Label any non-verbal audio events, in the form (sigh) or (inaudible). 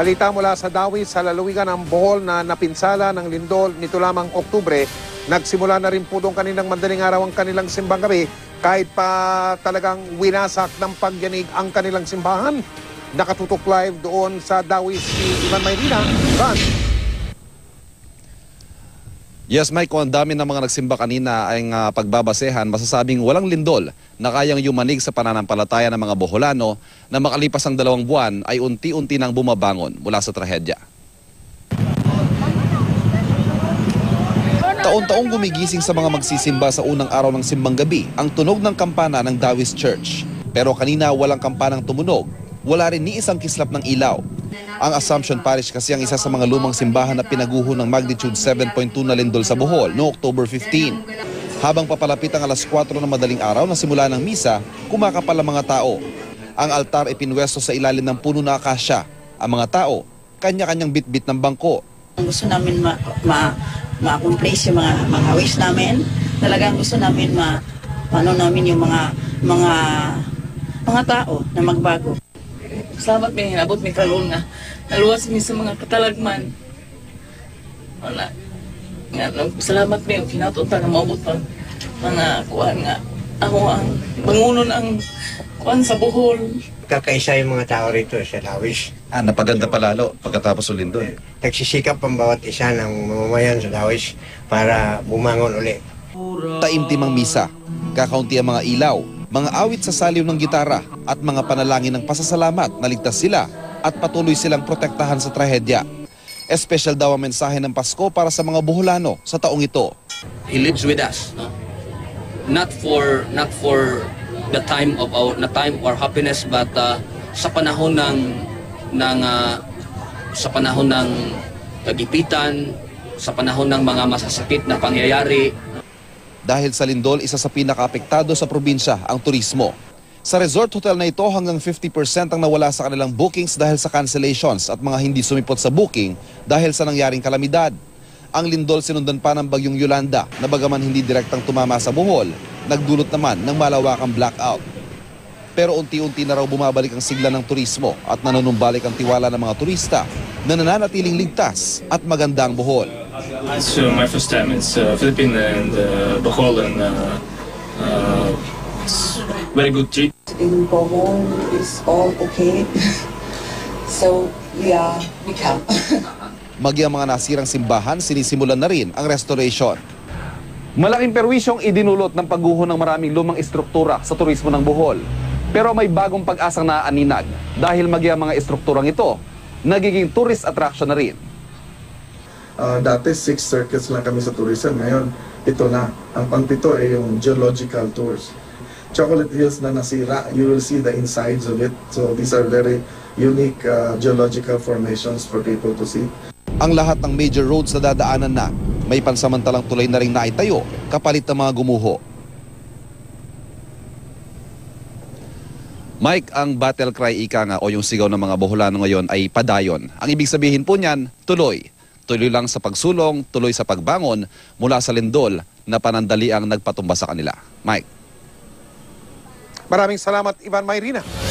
Balita mula sa Dawi sa lalawigan ng Bohol na napinsala ng lindol nito lamang Oktubre. Nagsimula na rin po doon kaninang madaling araw ang kanilang simbang gabi kahit pa talagang winasak ng pagyanig ang kanilang simbahan. Nakatutok live doon sa Dawi si Ivan Mayrina. Ivan. Yes, Mike, kung ang dami ng mga nagsimba kanina ay uh, pagbabasehan, masasabing walang lindol na kayang yumanig sa pananampalataya ng mga Boholano na makalipas ang dalawang buwan ay unti-unti nang bumabangon mula sa trahedya. Taon-taong gumigising sa mga magsisimba sa unang araw ng simbang gabi ang tunog ng kampana ng Dawis Church. Pero kanina walang kampanang tumunog, wala rin ni isang kislap ng ilaw. Ang Assumption Parish kasi ang isa sa mga lumang simbahan na pinaguho ng magnitude 7.2 na lindol sa Bohol noong October 15. Habang papalapit ang alas 4 ng madaling araw na simula ng misa, kumakapal ang mga tao. Ang altar ay pinwesto sa ilalim ng puno na akasya. Ang mga tao, kanya-kanyang bitbit ng bangko. Gusto namin ma, ma, ma-accomplish yung mga, mga wish namin. Talagang gusto namin ma, ano namin yung mga, mga, mga tao na magbago. Salamat may hinabot may karon nga. Naluwas mi sa mga katalagman. Wala. Nga, salamat may kinatuta nga maabot pang mga kuan nga. Ako ang bangunon ang kuan sa Bohol. Kakaisa yung mga tao rito sa Dawis. Ah, napaganda pa lalo pagkatapos ng lindol. Nagsisikap ang bawat isa ng mamamayan sa Dawis para bumangon uli. Taimtim ang misa, kakaunti ang mga ilaw, mga awit sa saliw ng gitara at mga panalangin ng pasasalamat na ligtas sila at patuloy silang protektahan sa trahedya. Espesyal daw ang mensahe ng Pasko para sa mga Boholano sa taong ito. he lives with us no? not for not for the time of our na time our happiness but uh, sa panahon ng ng uh, sa panahon ng kagipitan sa panahon ng mga masasakit na pangyayari Dahil sa lindol, isa sa pinakaapektado sa probinsya ang turismo. Sa resort hotel na ito, hanggang 50% ang nawala sa kanilang bookings dahil sa cancellations at mga hindi sumipot sa booking dahil sa nangyaring kalamidad. Ang lindol sinundan pa ng bagyong Yolanda na bagaman hindi direktang tumama sa Bohol, nagdulot naman ng malawakang blackout. Pero unti-unti na raw bumabalik ang sigla ng turismo at nanunumbalik ang tiwala ng mga turista na nananatiling ligtas at maganda ang Bohol. It's uh, my first time. It's uh, Philippines and uh, Bohol, and uh, uh, very good trip. in Bohol is all okay. (laughs) so yeah, we come. (laughs) Magi ang mga nasirang simbahan, sinisimulan na rin ang restoration. Malaking perwisyong idinulot ng pagguho ng maraming lumang istruktura sa turismo ng Bohol. Pero may bagong pag-asang naaaninag dahil magi ang mga istrukturang ito, nagiging tourist attraction na rin. Ah, dati six circuits lang kami sa tourism. Ngayon, ito na. Ang pangpito ay yung geological tours. Chocolate Hills na nasira, you will see the insides of it. So these are very unique ah, geological formations for people to see. Ang lahat ng major roads na dadaanan na, may pansamantalang tulay na rin naitayo kapalit ng mga gumuho. Mike, ang battle cry ika nga o yung sigaw ng mga Boholano ngayon ay padayon. Ang ibig sabihin po niyan, tuloy. Tuloy lang sa pagsulong, tuloy sa pagbangon mula sa lindol na panandali ang nagpatumba sa kanila. Mike. Maraming salamat Ivan Mayrina.